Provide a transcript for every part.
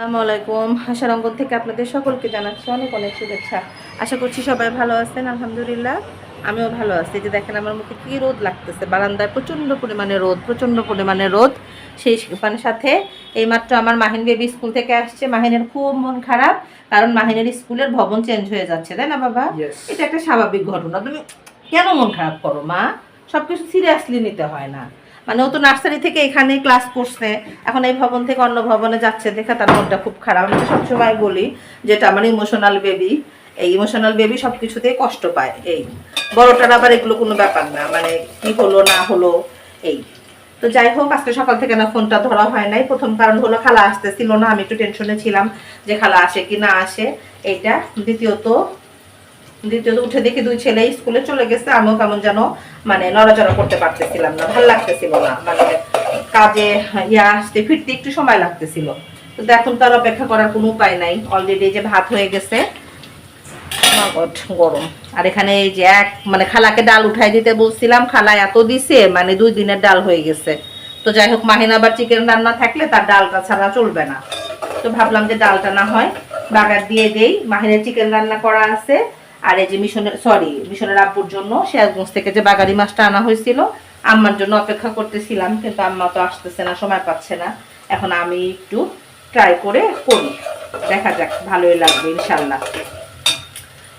আসসালামু আলাইকুম। আশার অঙ্গন থেকে আপনাদের সকলকে জানাচ্ছি অনেক অনেক শুভেচ্ছা। আশা করছি সবাই ভালো আছেন আলহামদুলিল্লাহ। আমিও ভালো আছি। যে দেখেন আমার মুখে কী রোদ লাগতেছে। বারান্দায় প্রচণ্ড পরিমাণে রোদ প্রচণ্ড পরিমাণে রোদ। সেই মানে সাথে এইমাত্র আমার মাহিন বেবি স্কুল থেকে আসছে। মাহিনের খুব মন খারাপ কারণ মাহিনের স্কুলের ভবন চেঞ্জ হয়ে যাচ্ছে তাই না বাবা? এটা একটা স্বাভাবিক ঘটনা। তুমি কেন মন খারাপ করো মা? সব কিছু সিরিয়াসলি নিতে হয় না। মানে ও তো নার্সারি থেকে এখানে ক্লাস করছে। এখন এই ভবন থেকে অন্য ভবনে যাচ্ছে দেখে তার মনটা খুব খারাপ। আমি সবসময় বলি যেটা আমার ইমোশনাল বেবি এই ইমোশনাল বেবি সব কিছুতেই কষ্ট পায়। এই বড়টার আবার এগুলো কোনো ব্যাপার না মানে কি হলো, না হলো, এই। তো যাই হোক, আজকে সকাল থেকে না ফোনটা ধরা হয় নাই। প্রথম কারণ হলো খালা আসতেছিল না, আমি একটু টেনশনে ছিলাম যে খালা আসে কি না আসে, এইটা। দ্বিতীয়ত দ্বিতীয়ত উঠে দেখি দুই ছেলে স্কুলে চলে গেছে। আমিও কেমন যেন মানে নড়াচড়া করতে পারতেছিলাম না। ভালো লাগতেছিল না। মানে কাজে ইয়া আসতে, ফিরতে একটু সময় লাগতেছিল। তো এখন তার অপেক্ষা করার কোনো উপায় নাই। অলরেডি যে ভাত হয়ে গেছে। গরম। আর এখানে এই যে এক মানে খালাকে ডাল উঠাই দিতে বলছিলাম। খালা এত দিছে মানে দুই দিনের ডাল হয়ে গেছে। তো যাই হোক, মাহিন আবার চিকেন রান্না থাকলে তার ডালটা ছাড়া চলবে না। তো ভাবলাম যে ডালটা না হয় বাগার দিয়ে দেই। মাহিনের চিকেন রান্না করা আছে। আর এই যে মিশনের সরি মিশনের আব্বুর জন্য শেয়ারগঞ্জ থেকে যে বাগারি মাছটা আনা হয়েছিল, আম্মার জন্য অপেক্ষা করতেছিলাম, কিন্তু আম্মা তো আসতেছে না, সময় পাচ্ছে না। এখন আমি একটু ট্রাই করে করি দেখা যাক, ভালোই লাগবে ইনশাল্লাহ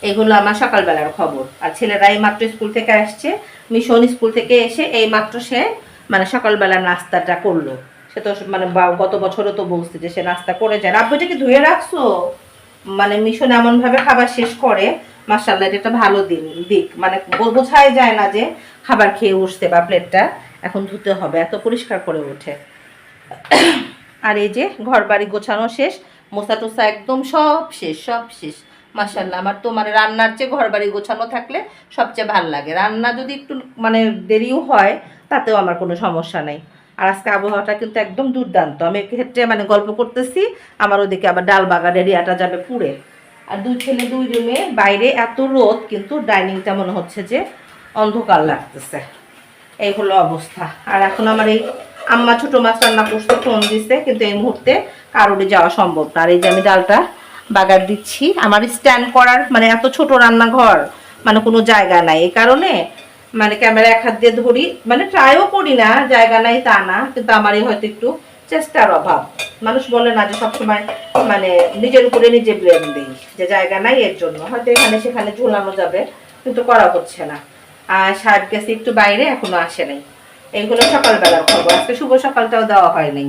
এগুলো আমার সকালবেলার খবর। আর ছেলেরা এই মাত্র স্কুল থেকে আসছে, মিশন স্কুল থেকে এসে এই মাত্র সে মানে সকালবেলার নাস্তাটা করল। সে তো মানে গত বছরও তো বলছে যে সে নাস্তা করে যায় আব্বু কি ধুয়ে রাখছো? মানে মিশন এমন ভাবে খাবার শেষ করে মার্শাল্লাহ এটা একটা ভালো দিন, দিক। মানে বোঝাই যায় না যে খাবার খেয়ে উঠছে বা প্লেটটা, এখন ধুতে হবে, এত পরিষ্কার করে ওঠে। আর এই যে ঘর বাড়ি গোছানো শেষ মোসা টোসা একদম সব শেষ সব শেষ। মাসাল্লাহ আমার তো মানে রান্নার চেয়ে ঘর বাড়ি গোছানো থাকলে সবচেয়ে ভালো লাগে। রান্না যদি একটু মানে দেরিও হয়, তাতেও আমার কোনো সমস্যা নেই। আর আজকে আবহাওয়াটা কিন্তু একদম দুর্দান্ত। আমি ক্ষেত্রে মানে গল্প করতেছি, আমার ওদিকে আবার ডাল বাগান এরিয়াটা যাবে পুড়ে আর দুই ছেলে, দুই রুমে। বাইরে এত রোদ, কিন্তু ডাইনিংটা মনে হচ্ছে যে অন্ধকার লাগতেছে। এই হলো অবস্থা। আর এখন আমার এই আম্মা ছোট মাছ রান্না করতে ফোন দিছে, কিন্তু এই মুহূর্তে কারোরই যাওয়া সম্ভব না। আর এই যে আমি ডালটা বাগার দিচ্ছি, আমার স্ট্যান্ড করার মানে এত ছোট রান্নাঘর মানে কোনো জায়গা নাই। এই কারণে মানে ক্যামেরা এক হাত দিয়ে ধরি মানে ট্রাইও করি না, জায়গা নাই তা না, কিন্তু আমারই হয়তো একটু চেষ্টার অভাব। মানুষ বলে না যে সবসময় মানে নিজের উপরে নিজে ব্লেম দিই, যে জায়গা নাই এর জন্য। হয়তো এখানে সেখানে ঝুলানো যাবে, কিন্তু করা হচ্ছে না। আর সাহেব গেছে একটু বাইরে, এখনও আসে নাই। এইগুলো সকালবেলার খবর। আজকে শুভ সকালটাও দেওয়া হয় নাই।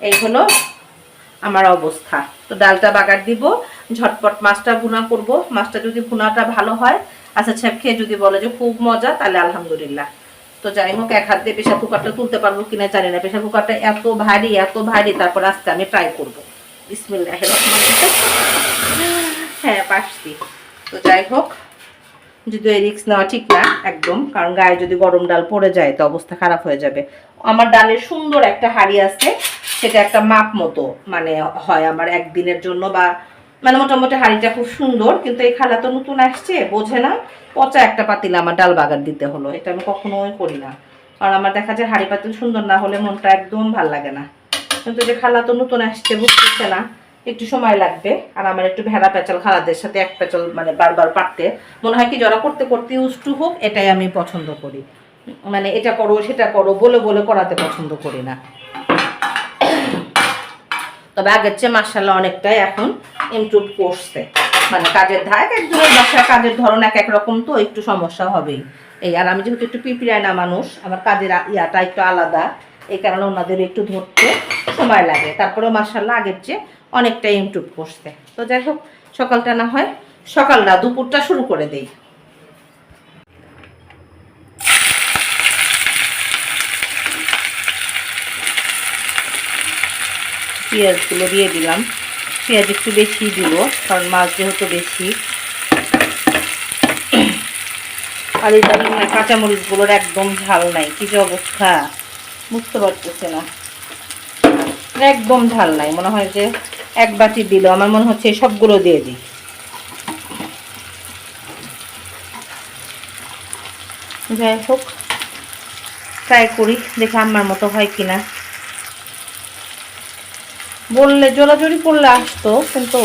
এই হলো আমার অবস্থা। তো ডালটা বাগার দিব, ঝটপট মাছটা ভুনা করব। মাছটা যদি ভুনাটা ভালো হয় আচ্ছা ছেপ খেয়ে যদি বলে যে খুব মজা, তাহলে আলহামদুলিল্লাহ। তো যাই হোক এক হাত দিয়ে প্রেশার কুকারটা তুলতে পারব কিনা জানি না। প্রেশার কুকারটা এত ভারী এত ভারী, তারপর আজকে আমি ট্রাই করব। বিসমিল্লাহ হ্যাঁ পারছি। তো যাই হোক যদিও এই রিক্স নেওয়া ঠিক না একদম, কারণ গায়ে যদি গরম ডাল পড়ে যায়, তো অবস্থা খারাপ হয়ে যাবে। আমার ডালের সুন্দর একটা হাড়ি আছে, সেটা একটা মাপ মতো মানে হয় আমার একদিনের জন্য বা মানে মোটামুটি হাঁড়িটা খুব সুন্দর, কিন্তু এই খালা তো নতুন আসছে, বোঝে না। পচা একটা পাতিল আমার ডাল বাগার দিতে হলো, এটা আমি কখনোই করি না। কারণ আমার দেখা যায় হাঁড়ি পাতিল সুন্দর না হলে মনটা একদম ভালো লাগে না। কিন্তু যে খালা তো নতুন আসছে, বুঝতেছে না, একটু সময় লাগবে। আর আমার একটু ভেড়া পেঁচাল খালাদের সাথে এক পেঁচাল মানে বারবার পারতে, মনে হয় কি যারা করতে করতে উষ্টু হোক, এটাই আমি পছন্দ করি। মানে এটা করো, সেটা করো, বলে বলে করাতে পছন্দ করি না। তবে আগের চেয়ে মার্শাল্লাহ অনেকটাই এখন ইমপ্রুভ করছে। মানে কাজের ধার এক একজনের বাসায় কাজের ধরন এক এক রকম তো একটু সমস্যা হবেই। এই, আর আমি যেহেতু একটু পিপিড়ায় না মানুষ, আমার কাজের ইয়াটা একটু আলাদা। এই কারণে ওনাদের একটু ধরতে সময় লাগে। তারপরেও মার্শাল্লাহ আগের চেয়ে অনেকটাই ইমপ্রুভ করছে। তো যাই হোক, সকালটা না হয় সকাল না দুপুরটা শুরু করে দেই। পেঁয়াজগুলো দিয়ে দিলাম। পেঁয়াজ একটু বেশি দিব, কারণ মাছ যেহেতু বেশি। আর এই কাঁচামরিচগুলোর একদম ঝাল নাই, কি যে অবস্থা? বুঝতে পারতেছে না। একদম ঝাল নাই, মনে হয় যে এক বাটি দিল, আমার মনে হচ্ছে সবগুলো দিয়ে দিই। যাই হোক ট্রাই করি, দেখে আমার মতো হয় কিনা। বললে, জোরাজোরি করলে আসতো, কিন্তু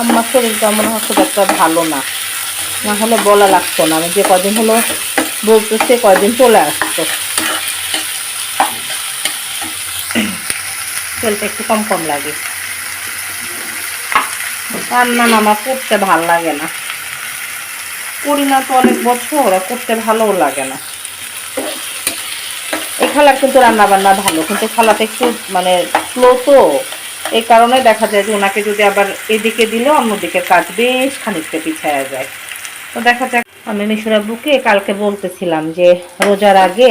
আমার শরীরটা মনে হয় খুব একটা ভালো না। না হলে বলা লাগতো না। আমি যে কদিন হলো বলতো সে কয়দিন চলে আসতো। তেলটা একটু কম কম লাগে। রান্না না আমার করতে ভালো লাগে না। করি না তো অনেক বছর করতে ভালোও লাগে না। এই খালার কিন্তু রান্না বান্না ভালো, কিন্তু খালাটা একটু মানে স্লো তো। এই কারণে দেখা যায় যে ওনাকে যদি আবার এদিকে দিলে অন্যদিকে কাজ বেশ খানিকটা পিছায়া যায়। তো দেখা যাক, আমি মিশরা বুকে কালকে বলতেছিলাম যে রোজার আগে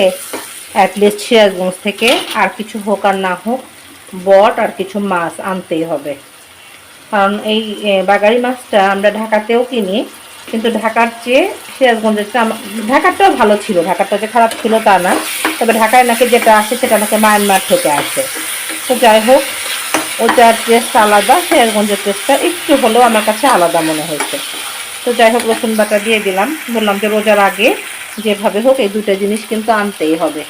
অ্যাটলিস্ট সিরাজগঞ্জ থেকে আর কিছু হোক আর না হোক বট আর কিছু মাছ আনতেই হবে। কারণ এই বাগারি মাছটা আমরা ঢাকাতেও কিনি, কিন্তু ঢাকার চেয়ে সিরাজগঞ্জের চেয়ে ঢাকারটাও ভালো ছিল, ঢাকারটা যে খারাপ ছিল তা না। তবে ঢাকায় নাকি যেটা আসে সেটা নাকি মায়ানমার থেকে আসে। তো যাই হোক ওটার টেস্ট আলাদা সিরাজগঞ্জের টেস্টটা একটু হলেও আমার কাছে আলাদা মনে হয়েছে। তো যাই হোক, রসুন বাটা দিয়ে দিলাম। বললাম যে রোজার আগে যেভাবে হোক এই দুটো জিনিস কিন্তু আনতেই হবে।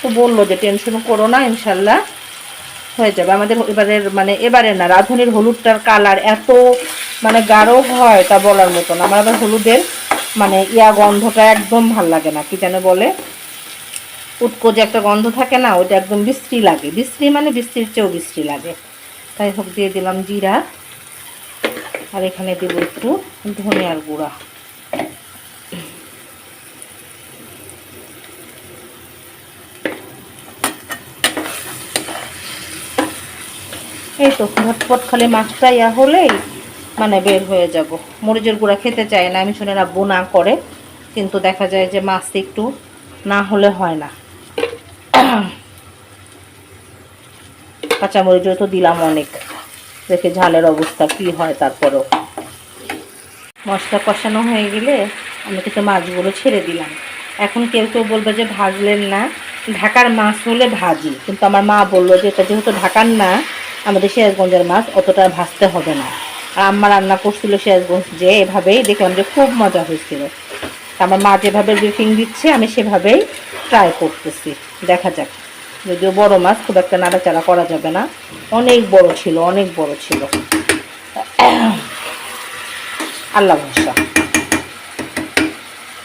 তো বলল যে টেনশন করো না, ইনশাল্লাহ হয়ে যাবে। আমাদের এবারের মানে এবারে না, রাঁধুনির হলুদটার কালার এত মানে গাঢ় হয় তা বলার মতন আমার আবার হলুদের মানে ইয়া গন্ধটা একদম ভালো লাগে না, কি যেন বলে? উটকো যে একটা গন্ধ থাকে না ওটা একদম বিশ্রী লাগে। বিশ্রী মানে বিশ্রীর চেয়েও বিশ্রী লাগে। তাই হোক, দিয়ে দিলাম জিরা। আর এখানে দেবো একটু ধনিয়ার গুঁড়া। এই তো, ঝটপট খালি মাছটা ইয়া হলেই মানে বের হয়ে যাব। মরিচের গুঁড়া খেতে চায় না, আমি শুনে রাব্বু না করে, কিন্তু দেখা যায় যে মাছ একটু না হলে হয় না। কাঁচামরিচও তো দিলাম অনেক। দেখে ঝালের অবস্থা কি হয় তারপরও। মশলা কষানো হয়ে গেলে আমি কিন্তু মাছগুলো ছেড়ে দিলাম। এখন কেউ কেউ বলবে যে ভাজলেন না। ঢাকার মাছ হলে ভাজি, কিন্তু আমার মা বলল যে এটা যেহেতু ঢাকার না, আমাদের সিরাজগঞ্জের মাছ অতটা ভাজতে হবে না। আর আম্মা রান্না করছিল সিরাজগঞ্জ যে এভাবেই, দেখলাম যে খুব মজা হয়েছিল। আমার মা যেভাবে ব্রিফিং দিচ্ছে, আমি সেভাবেই ট্রাই করতেছি। দেখা যাক। যদিও বড় মাছ, খুব একটা নাড়াচাড়া করা যাবে না। অনেক বড় ছিল, অনেক বড় ছিল। আল্লাহ ভরসা।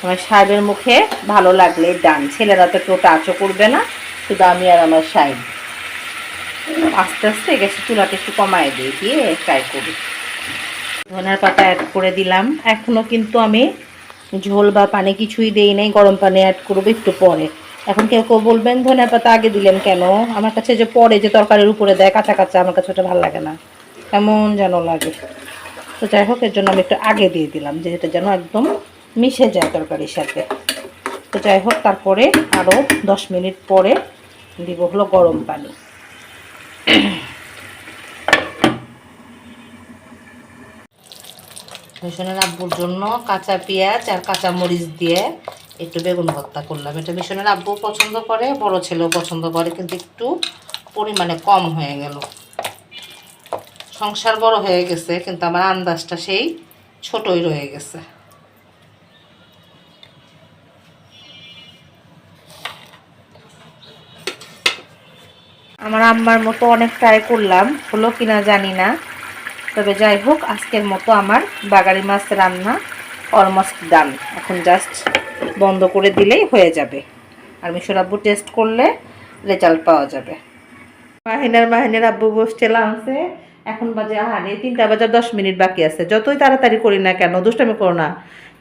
আমার সাহেবের মুখে ভালো লাগলে ডান। ছেলেরা তো কেউ টাচও করবে না, শুধু আমি আর আমার সাহেব। আস্তে আস্তে গ্যাসের চুলাটা একটু কমায় দিয়ে দিয়ে ট্রাই করি। ধনার পাতা অ্যাড করে দিলাম। এখনও কিন্তু আমি ঝোল বা পানি কিছুই দেই নাই, গরম পানি অ্যাড করব একটু পরে। এখন কেউ কেউ বলবেন ধনিয়া পাতা আগে দিলেন কেন? আমার কাছে যে পরে যে তরকারির উপরে দেয়, কাঁচা কাঁচা, আমার কাছে ওটা ভালো লাগে না। কেমন যেন লাগে। তো যাই হোক, এর জন্য আমি একটু আগে দিয়ে দিলাম যে এটা যেন একদম মিশে যায় তরকারির সাথে। তো যাই হোক, তারপরে আরও দশ মিনিট পরে দিব হলো গরম পানি। মিশনের আব্বুর জন্য কাঁচা পেঁয়াজ আর কাঁচা মরিচ দিয়ে একটু বেগুন ভর্তা করলাম। এটা মিশনের আব্বু পছন্দ করে, বড় ছেলেও পছন্দ করে, কিন্তু একটু পরিমাণে কম হয়ে গেল। সংসার বড় হয়ে গেছে, কিন্তু আমার আন্দাজটা সেই ছোটই রয়ে গেছে। আমার আম্মার মতো অনেক ট্রাই করলাম, হলো কিনা জানি না। তবে যাই হোক, আজকের মতো আমার বাগারি মাছ রান্না অলমোস্ট ডান। এখন জাস্ট বন্ধ করে দিলেই হয়ে যাবে। আর মিশর আব্বু টেস্ট করলে রেজাল্ট পাওয়া যাবে। মাহিনার মাহিনের আব্বু বসছে লাঞ্চে এখন বাজে আহারে তিনটা বাজার দশ মিনিট বাকি আছে। যতই তাড়াতাড়ি করি না কেন, দুষ্টামি করো না।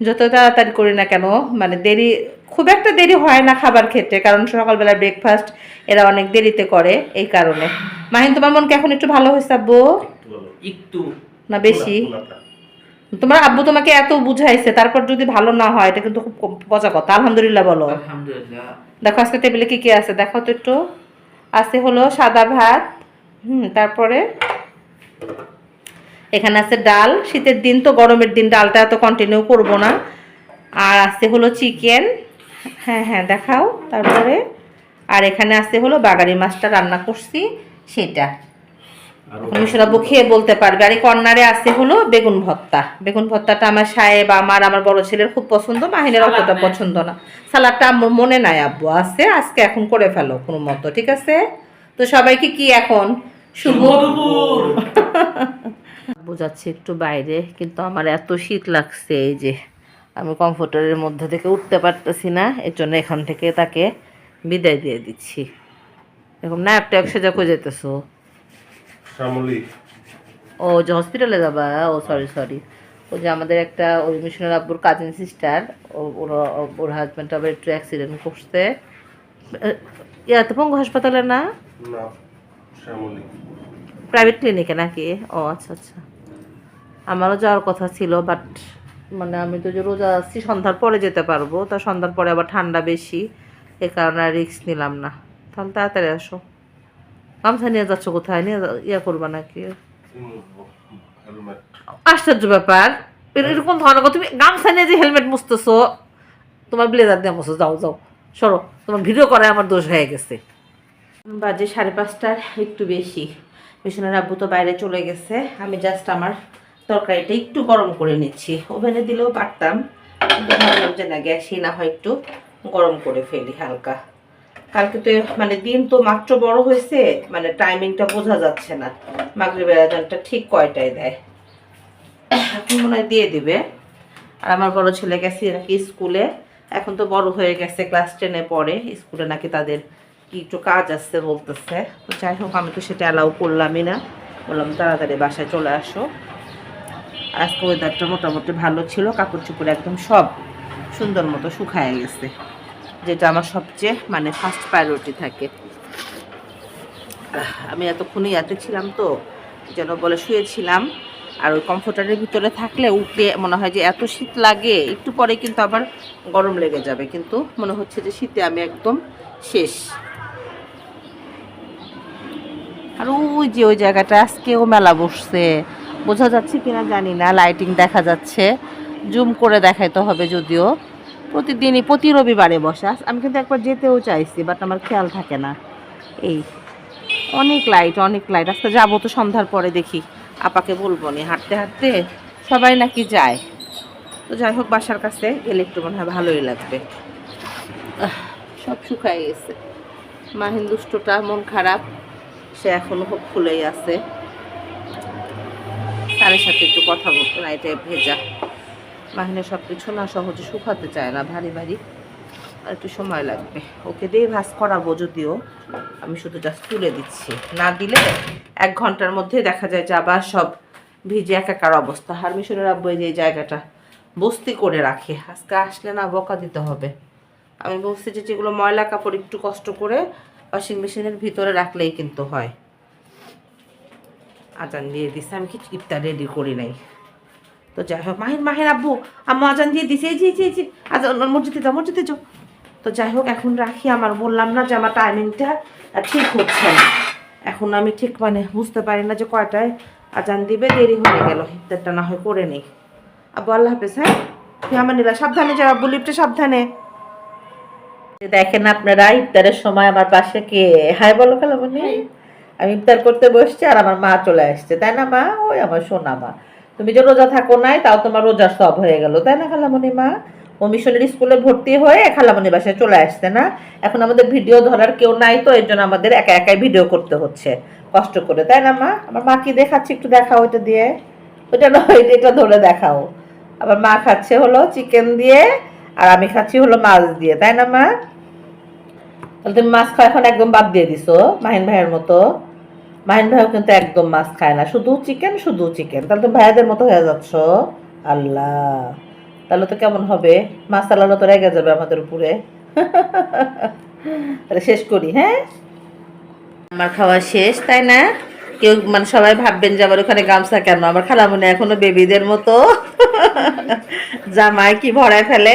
যতই তাড়াতাড়ি করি না কেন মানে দেরি, খুব একটা দেরি হয় না খাবার খেতে, কারণ সকালবেলা ব্রেকফাস্ট এরা অনেক দেরিতে করে, এই কারণে। মাহিন, তোমার মনকে এখন একটু ভালো হয়েছে আব্বু? একটু। না বেশি। তোমার আব্বু তোমাকে এত বুঝাইছে তারপর যদি ভালো না হয় এটা কিন্তু খুব পচা কথা। আলহামদুলিল্লাহ বলো। আলহামদুলিল্লাহ। দেখো আজকে টেবিলে কি কি আছে? দেখো তো একটু। আছে হলো সাদা ভাত হুম তারপরে এখানে আছে ডাল। শীতের দিন তো গরমের দিন ডালটা এত কন্টিনিউ করব না। আর আছে হলো চিকেন। হ্যাঁ হ্যাঁ দেখাও। তারপরে আর এখানে আছে হলো বাগারি মাছটা রান্না করছি সেটা। মিশরাবু খেয়ে বলতে পারবে। আর এই কর্নারে আছে হলো বেগুন ভর্তা বেগুন ভর্তাটা আমার সাহেব আমার আমার বড় ছেলের খুব পছন্দ মাহিনের অতটা পছন্দ না। সালাদটা আম্মুর মনে নাই আব্বু আছে আজকে এখন করে ফেলো কোনো মতো ঠিক আছে? তো সবাইকে কি এখন? শুভ বোঝাচ্ছি একটু বাইরে কিন্তু আমার এত শীত লাগছে এই যে আমি কমফোর্টারের মধ্যে থেকে উঠতে পারতেছি না এর জন্য এখান থেকে তাকে বিদায় দিয়ে দিচ্ছি। এরকম না একটা একশো যা যেতেছো শ্যামলী। ও যে হসপিটালে যাবা? ও সরি সরি ও যে আমাদের একটা ওই মিশনের আব্বুর কাজিন সিস্টার ওর ওর হাজব্যান্ড আবার একটু অ্যাক্সিডেন্ট করছে। ইয়াতে পঙ্গু হাসপাতালে না? প্রাইভেট ক্লিনিকে নাকি? ও আচ্ছা আচ্ছা। আমারও যাওয়ার কথা ছিল বাট মানে আমি তো যে রোজা আছি সন্ধ্যার পরে যেতে পারব। তা সন্ধ্যার পরে আবার ঠান্ডা বেশি এ কারণে রিস্ক নিলাম না। তাহলে তাড়াতাড়ি আসো। গামছা নিয়ে যাচ্ছ কোথায়? নিয়ে ইয়া করবা নাকি? আশ্চর্য ব্যাপার। এরকম ধরনের তুমি গামছা নিয়ে যে হেলমেট মুছতেছো, তোমার ব্লেজার দিয়ে মুছো, যাও যাও। সরো, তোমার ভিডিও করায় আমার দোষ হয়ে গেছে। বাজে সাড়ে পাঁচটার, একটু বেশি। মিশনের আব্বু তো বাইরে চলে গেছে। আমি জাস্ট আমার তরকারিটা একটু গরম করে নিচ্ছি। ওভেনে দিলেও পারতাম যে না, গ্যাসই না হয় একটু গরম করে ফেলি হালকা। কালকে তো মানে দিন তো মাত্র বড় হয়েছে মানে টাইমিংটা বোঝা যাচ্ছে না। মাগরিবের আজানটা ঠিক কয়টায় দেয়? এখন মনে হয় দিয়ে দিবে। আর আমার বড় ছেলে গেছে নাকি স্কুলে, এখন তো বড় হয়ে গেছে ক্লাস টেনে পড়ে। স্কুলে নাকি তাদের কি একটু কাজ আসছে বলতেছে। তো যাই হোক, আমি তো সেটা অ্যালাউ করলামই না। বললাম, তাড়াতাড়ি বাসায় চলে আসো। আজকে ওয়েদারটা মোটামুটি ভালো ছিল, কাপড় চোপড় একদম সব সুন্দর মতো শুকায় গেছে। যেটা আমার সবচেয়ে মানে ফার্স্ট প্রায়োরিটি থাকে। আমি এতক্ষণই ইয়াতে ছিলাম তো, যেন বলে শুয়েছিলাম। আর ওই কমফোর্টারের ভিতরে থাকলে উঠে মনে হয় যে এত শীত লাগে, একটু পরে কিন্তু আবার গরম লেগে যাবে। কিন্তু মনে হচ্ছে যে শীতে আমি একদম শেষ। আর ওই যে ওই জায়গাটা, আজকেও মেলা বসছে। বোঝা যাচ্ছে কিনা জানি না লাইটিং দেখা যাচ্ছে। জুম করে দেখাইতে হবে যদিও। প্রতিদিনই, প্রতি রবিবারে বসা আমি কিন্তু একবার যেতেও চাইছি বাট আমার খেয়াল থাকে না। এই, অনেক লাইট অনেক লাইট আজকে যাব তো সন্ধ্যার পরে দেখি। আপাকে বলব নি, হাঁটতে হাঁটতে সবাই নাকি যায়। তো যাই হোক, বাসার কাছে গেলে একটু মনে হয় ভালোই লাগবে। সব শুকায় গেছে। মা হিন্দুষ্টটা মন খারাপ, সে এখনও খুব খুলেই আছে। তার সাথে একটু কথা বলতো এটাই ভেজা। মাহিনে সব কিছু না, সহজে শুকাতে চায় না, ভারী ভারী। আর একটু সময় লাগবে। ওকে দিয়ে ভাজ করাবো যদিও। আমি শুধু জাস্ট তুলে দিচ্ছি। না দিলে এক ঘণ্টার মধ্যে দেখা যায় যে আবার সব ভিজে একাকার অবস্থা। আর মিশরের আব্বু যে জায়গাটা বস্তি করে রাখে। আজকে আসলে না বকা দিতে হবে। আমি বলছি যে যেগুলো ময়লা কাপড় একটু কষ্ট করে ওয়াশিং মেশিনের ভিতরে রাখলেই কিন্তু হয়। আজান দিয়ে দিচ্ছে আমি কিছু ইফতার রেডি করি নাই। তো যাই হোক মাহির মাহির আব্বু আম্মু আজান দিয়ে দিছে এই যে এই যে, আজান মসজিদে যাও মসজিদে যাও। তো যাই হোক এখন রাখি আমার বললাম না যে আমার টাইমিংটা ঠিক হচ্ছে না। এখন আমি ঠিক মানে বুঝতে পারি না যে কয়টায় আজান দিবে দেরি হয়ে গেল ইফতারটা না হয় করে নেই। আব্বু আল্লাহ হাফেজ হ্যাঁ? আমার নিলা সাবধানে যাও আব্বু লিফটে সাবধানে। দেখেন আপনারা ইফতারের সময় আমার পাশে কে? হাই বলো কালামনি আমি ইফতার করতে বসছি আর আমার মা চলে আসছে তাই না মা? ওই আমার সোনা মা। তুমি যে রোজা থাকো নাই, তাও তোমার রোজার সব হয়ে গেল, তাই না খালামণি মা? ও মিশনের স্কুলে ভর্তি হয়ে খালামণি বাসায় চলে আসছে না? এখন আমাদের ভিডিও ধরার কেউ নাই তো, এর জন্য আমাদের একা একাই ভিডিও করতে হচ্ছে, কষ্ট করে, তাই না মা? আমার মা কি দেখাচ্ছে একটু দেখাও ওইটা দিয়ে। ওইটা নয় এটা ধরে দেখাও। আবার মা খাচ্ছে হলো চিকেন দিয়ে, আর আমি খাচ্ছি হলো মাছ দিয়ে, তাই না মা? তাহলে তুমি মাছ খাওয়া এখন একদম বাদ দিয়ে দিছো, মাহিন ভাইয়ের মতো। মাহিন ভাইও কিন্তু একদম মাছ খায় না। শুধু চিকেন শুধু চিকেন তাহলে তুমি ভাইয়াদের মতো হয়ে যাচ্ছ। আল্লাহ। তাহলে তো কেমন হবে? মাছ আলাদা তো রেগে যাবে আমাদের উপরে। তাহলে শেষ করি হ্যাঁ? আমার খাওয়া শেষ, তাই না? কেউ মানে সবাই ভাববেন যে আবার ওখানে গামছা কেন? আমার খালামনে এখনও বেবিদের মতো। জামাই কি ভরায় ফেলে?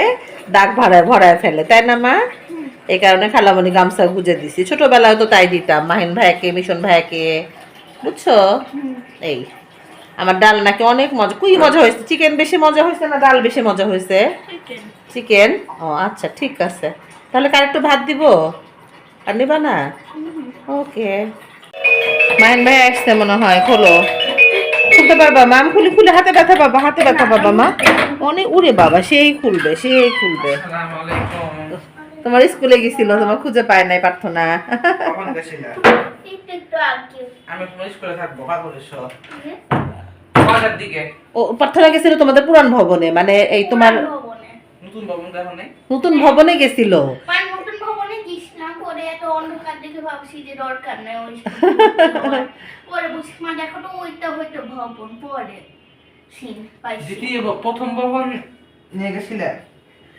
দাগ ভরায় ভরায় ফেলে। তাই না, মা? এই কারণে খালামণি গামছা গুজে দিছি। ছোটবেলায় তো তাই দিতাম মাহিন ভাইয়াকে মিশন ভাইয়াকে। বুঝছ? এই আমার ডাল নাকি অনেক মজা। কুই মজা হয়েছে? চিকেন বেশি মজা হয়েছে না ডাল বেশি মজা হয়েছে? চিকেন ও আচ্ছা ঠিক আছে। তাহলে কার একটু ভাত দিব? আর নিবা না? ওকে। মাহিন ভাই আসছে মনে হয় খোলো। খুলতে পারবা মা আমি খুলি খুলে হাতে ব্যথা পাবা হাতে ব্যথা পাবা মা? অনেক উড়ে বাবা সেই খুলবে সেই খুলবে। আসসালামু আলাইকুম। তোমার স্কুলে গেছিল তোমার খুঁজে পায় নাই প্রার্থনা। কখন গেছিলা? একটু একটু আগে। আমি কোনো স্কুলে থাকব পাগলের দিকে? ও প্রার্থনা গেছিল তোমাদের পুরান ভবনে মানে এই তোমার নতুন ভবন দেখো নতুন ভবনে গেছিল? মানে নতুন ভবনে গিস না পরে এত অন্ধকার দেখে ভাবছি যে দরকার নেই ওই পরে বুঝছি মা দেখো তো ওইটা হয়তো ভবন পরে। সিন পাইছি। দ্বিতীয় প্রথম ভবন নিয়ে গেছিলে?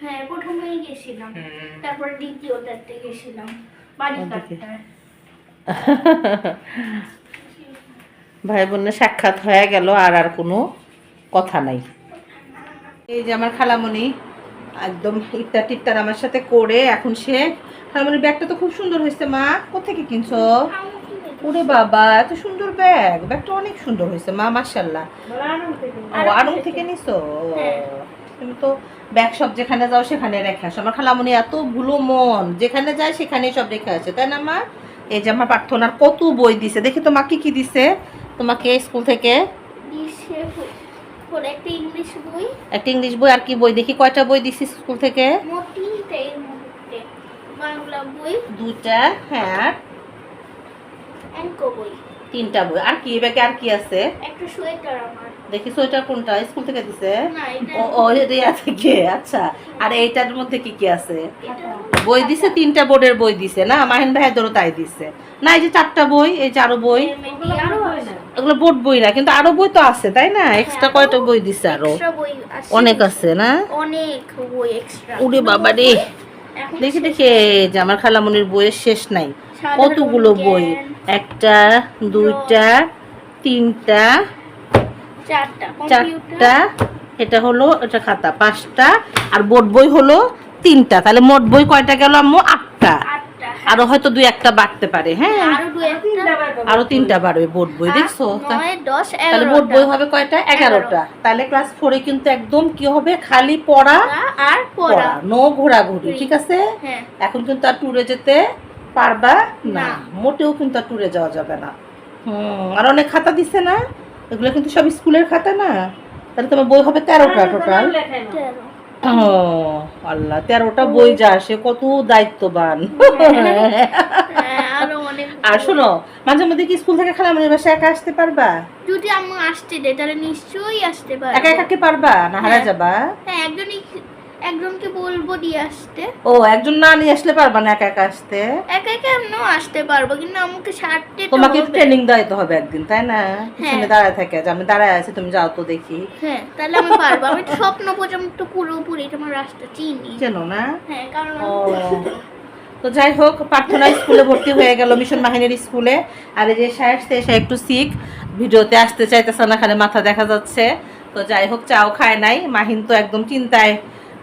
হ্যাঁ প্রথমেই গেছিলাম। তারপর দ্বিতীয়টাতে গেছিলাম। বাড়ি কাটতে ভাই বোনের সাক্ষাৎ হয়ে গেল আর আর কোনো কথা নাই। এই যে আমার খালামণি একদম ইফতার টিফতার আমার সাথে করে এখন সে খালামণির ব্যাগটা তো খুব সুন্দর হয়েছে মা কোথেকে কিনছো? ওরে বাবা এত সুন্দর ব্যাগ ব্যাগটা অনেক সুন্দর হয়েছে মা মার্শাল্লাহ ও থেকে নিছো? হ্যাঁ। তুমি তো ব্যাগ সব যেখানে যাও সেখানে রেখে আসো। আমার খালামণি এত ভুলো মন যেখানে যায় সেখানে সব রেখে আসে। তাই না মা? এই যে আমার প্রার্থনার কত বই দিছে। দেখি তোমাকে কি কি দিছে। তোমাকে স্কুল থেকে একটা ইংলিশ বই। একটা ইংলিশ বই আর কি বই? দেখি কয়টা বই দিছিস স্কুল থেকে? বাংলা বই। দুটা হ্যাঁ। বই। তিনটা বই। আর কি ব্যাগে আর কি আছে? একটা সোয়েটার দেখি সোয়েটার কোনটা? স্কুল থেকে দিছে? ও ও থেকে আচ্ছা। আর এইটার মধ্যে কি কি আছে? বই দিছে তিনটা বোর্ডের বই দিছে না? মাহিন ভাইয়েরও তাই দিছে। না এই যে চারটা বই এই যে আরও বই এগুলো বোর্ড বই না কিন্তু আরও বই তো আছে তাই না? এক্সট্রা কয়টা বই দিছে আরও? অনেক আছে না? অনেক বই এক্সট্রা উরে বাবা রে। দেখি দেখি যে আমার খালামনির বইয়ের শেষ নাই। কতগুলো বই? একটা দুইটা তিনটা চারটা এটা হলো এটা খাতা পাঁচটা আর বোর্ড বই হলো তিনটা। তাহলে মোট বই কয়টা গেল আম্মু? আটটা। আরও হয়তো দুই একটা বাড়তে পারে হ্যাঁ? আরও তিনটা বাড়বে বোর্ড বই দেখছ? তাহলে বোর্ড বই হবে কয়টা? এগারোটা। তাহলে ক্লাস ফোরে কিন্তু একদম কি হবে? খালি পড়া আর পড়া। নো ঘোরাঘুরি ঠিক আছে? হ্যাঁ। এখন কিন্তু আর ট্যুরে যেতে পারবা না। না। মোটেও কিন্তু আর ট্যুরে যাওয়া যাবে না। হুম আর অনেক খাতা দিছে না? এগুলো কিন্তু সব স্কুলের খাতা না? তাহলে তোমার বই হবে তেরোটা টোটাল। ও আল্লাহ তেরোটা বই যা সে কত দায়িত্ববান। হ্যাঁ, আর শোনো মাঝে মধ্যে কি স্কুল থেকে খালামণির বাসায় একা আসতে পারবা? যদি আম্মু আসতে দেয় তাহলে নিশ্চয়ই আসতে পারবা। একা একা কি পারবা? না হারা হ্যাঁ। যাবা? হ্যাঁ একজনই একজনকে বলব দিয়ে আসতে। ও একজন না নিয়ে আসলে পারবা না একা একা আসতে? একা একা এমনিও আসতে পারব কিন্তু আমাকে সারতে তোমাকে। ট্রেনিং দিতে হবে একদিন তাই না? পিছনে দাঁড়ায় থাকে যে আমি দাঁড়ায় আছি তুমি যাও তো দেখি। হ্যাঁ তাহলে আমি পারব। আমি স্বপ্ন পর্যন্ত পুরোপুরি তোমার রাস্তা চিনি। চেনো না? হ্যাঁ কারণ তো যাই হোক প্রার্থনা স্কুলে ভর্তি হয়ে গেল মিশন বাহিনীর স্কুলে। আর এই যে সাহেব সে একটু শিখ ভিডিওতে আসতে চাইতেছে না খালি মাথা দেখা যাচ্ছে। তো যাই হোক চাও খায় নাই। মাহিন তো একদম চিন্তায়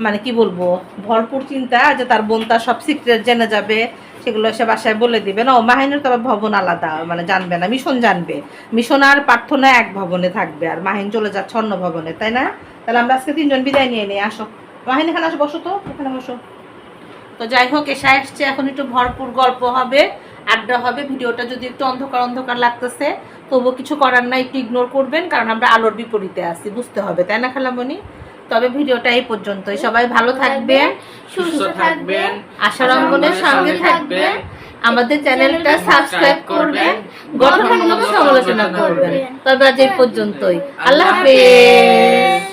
মানে কি বলব, ভরপুর চিন্তা যে তার বোন তার সব সিক্রেট জেনে যাবে, সেগুলো সে বাসায় বলে দিবে। না, ও মাহিনের তো আবার ভবন আলাদা মানে জানবে না, মিশন জানবে। মিশন আর প্রার্থনা এক ভবনে থাকবে, আর মাহিন চলে যাচ্ছে অন্য ভবনে, তাই না? তাহলে আমরা আজকে তিনজন বিদায় নিয়ে নিই, আসো। মাহিন, এখানে আসো, বসো তো, এখানে বসো। তো যাই হোক, এসে আসছে, এখন একটু ভরপুর গল্প হবে, আড্ডা হবে, ভিডিওটা যদি একটু অন্ধকার অন্ধকার লাগতেছে, তবুও কিছু করার নাই, একটু ইগনোর করবেন, কারণ আমরা আলোর বিপরীতে আছি, বুঝতে হবে, তাই না, খালামণি? তবে ভিডিওটা এই পর্যন্তই। সবাই ভালো থাকবেন সুস্থ থাকবেন আশার অঙ্গনের সঙ্গে থাকবেন। আমাদের চ্যানেলটা সাবস্ক্রাইব করবেন গঠনমূলক সমালোচনা করবেন। তবে আজ এই পর্যন্তই। আল্লাহ হাফেজ।